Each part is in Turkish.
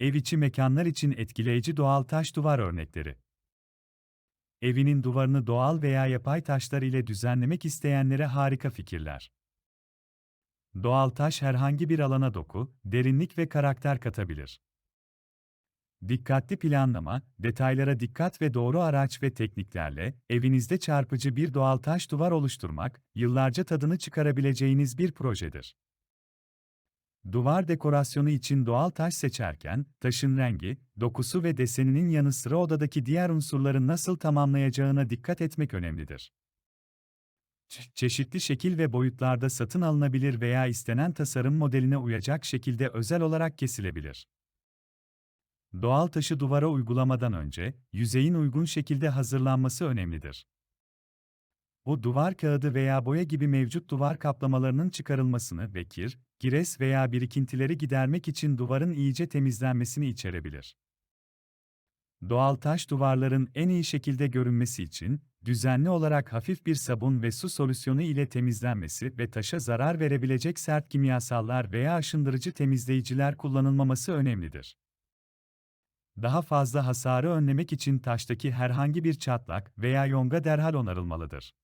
Ev içi mekanlar için etkileyici doğal taş duvar örnekleri. Evinin duvarını doğal veya yapay taşlar ile düzenlemek isteyenlere harika fikirler. Doğal taş herhangi bir alana doku, derinlik ve karakter katabilir. Dikkatli planlama, detaylara dikkat ve doğru araç ve tekniklerle evinizde çarpıcı bir doğal taş duvar oluşturmak, yıllarca tadını çıkarabileceğiniz bir projedir. Duvar dekorasyonu için doğal taş seçerken, taşın rengi, dokusu ve deseninin yanı sıra odadaki diğer unsurları nasıl tamamlayacağına dikkat etmek önemlidir. Çe- Çeşitli şekil ve boyutlarda satın alınabilir veya istenen tasarım modeline uyacak şekilde özel olarak kesilebilir. Doğal taşı duvara uygulamadan önce, yüzeyin uygun şekilde hazırlanması önemlidir. Bu duvar kağıdı veya boya gibi mevcut duvar kaplamalarının çıkarılmasını ve kir, gires veya birikintileri gidermek için duvarın iyice temizlenmesini içerebilir. Doğal taş duvarların en iyi şekilde görünmesi için, düzenli olarak hafif bir sabun ve su solüsyonu ile temizlenmesi ve taşa zarar verebilecek sert kimyasallar veya aşındırıcı temizleyiciler kullanılmaması önemlidir. Daha fazla hasarı önlemek için taştaki herhangi bir çatlak veya yonga derhal onarılmalıdır.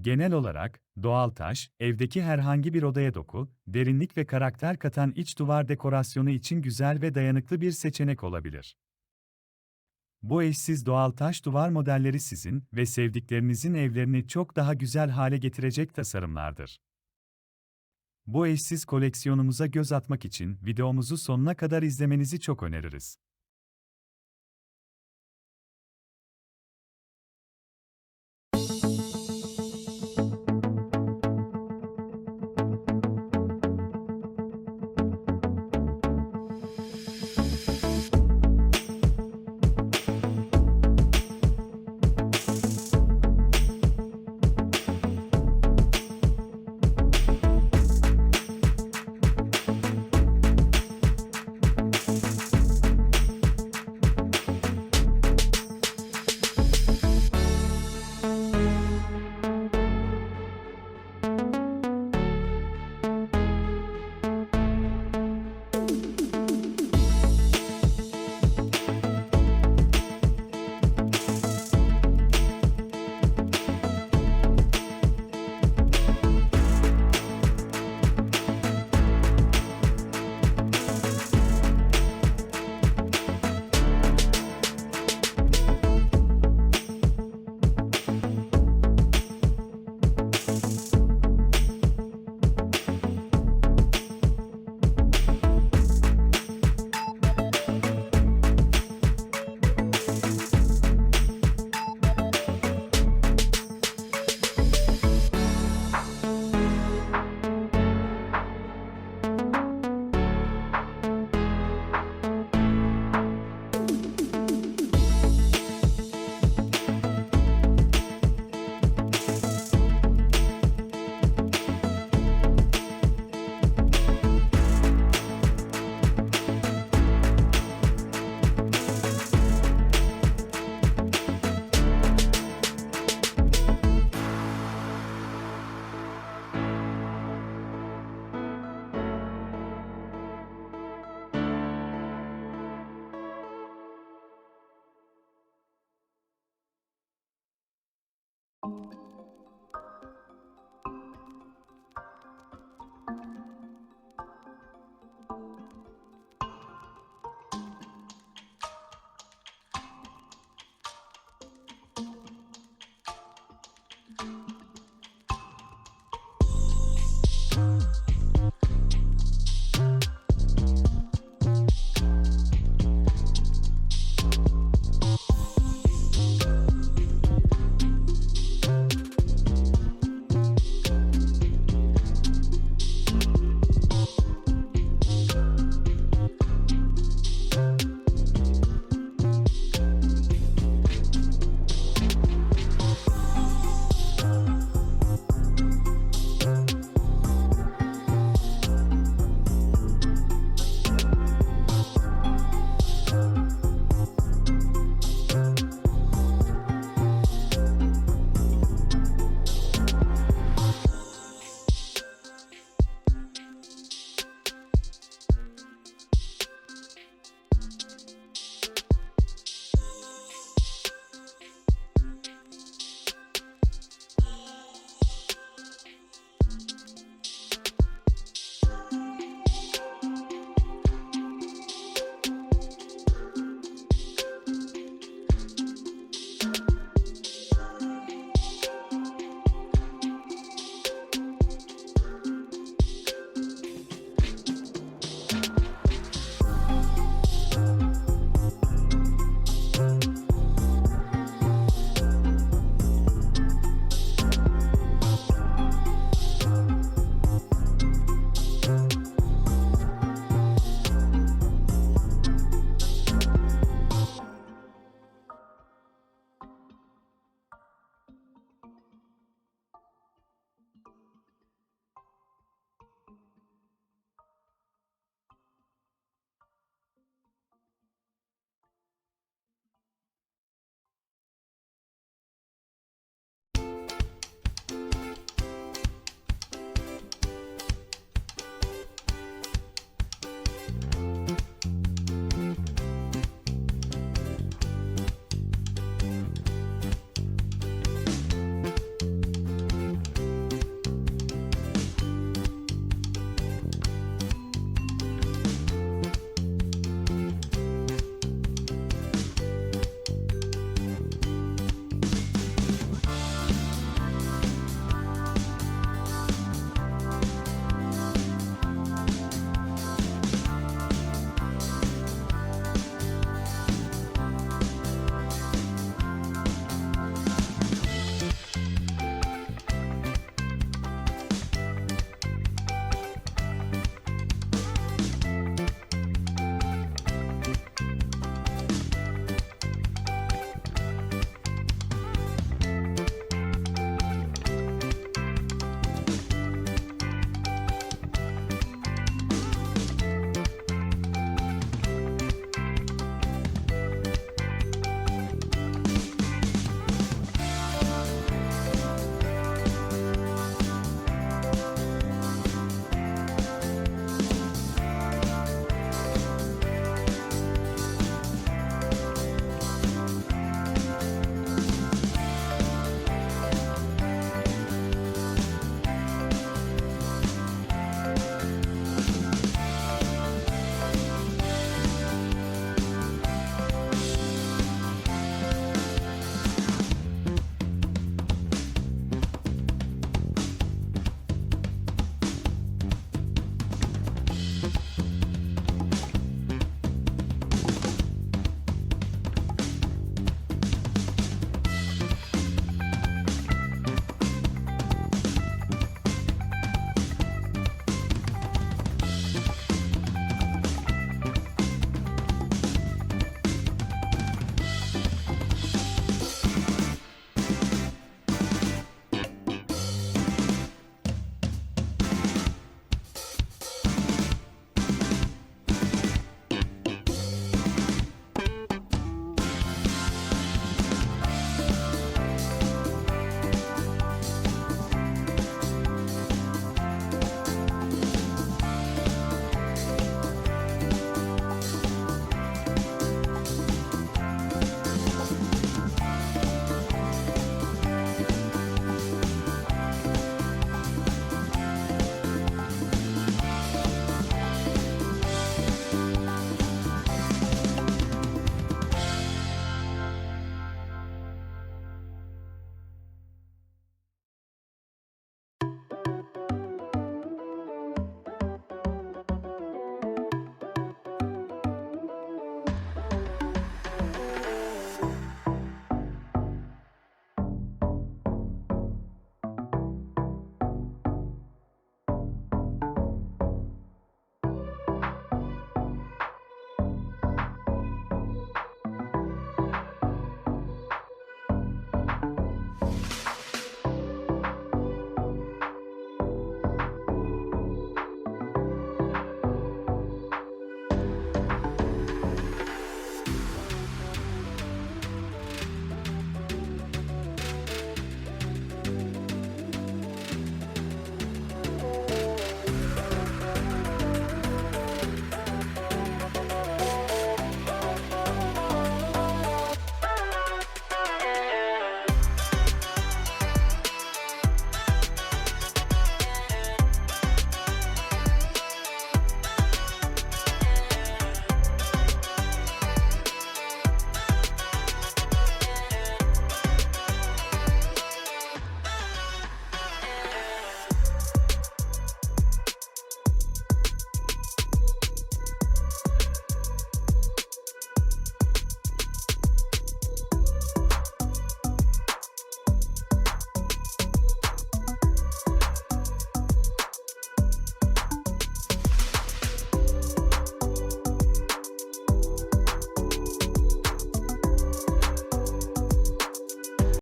Genel olarak, doğal taş, evdeki herhangi bir odaya doku, derinlik ve karakter katan iç duvar dekorasyonu için güzel ve dayanıklı bir seçenek olabilir. Bu eşsiz doğal taş duvar modelleri sizin ve sevdiklerinizin evlerini çok daha güzel hale getirecek tasarımlardır. Bu eşsiz koleksiyonumuza göz atmak için videomuzu sonuna kadar izlemenizi çok öneririz.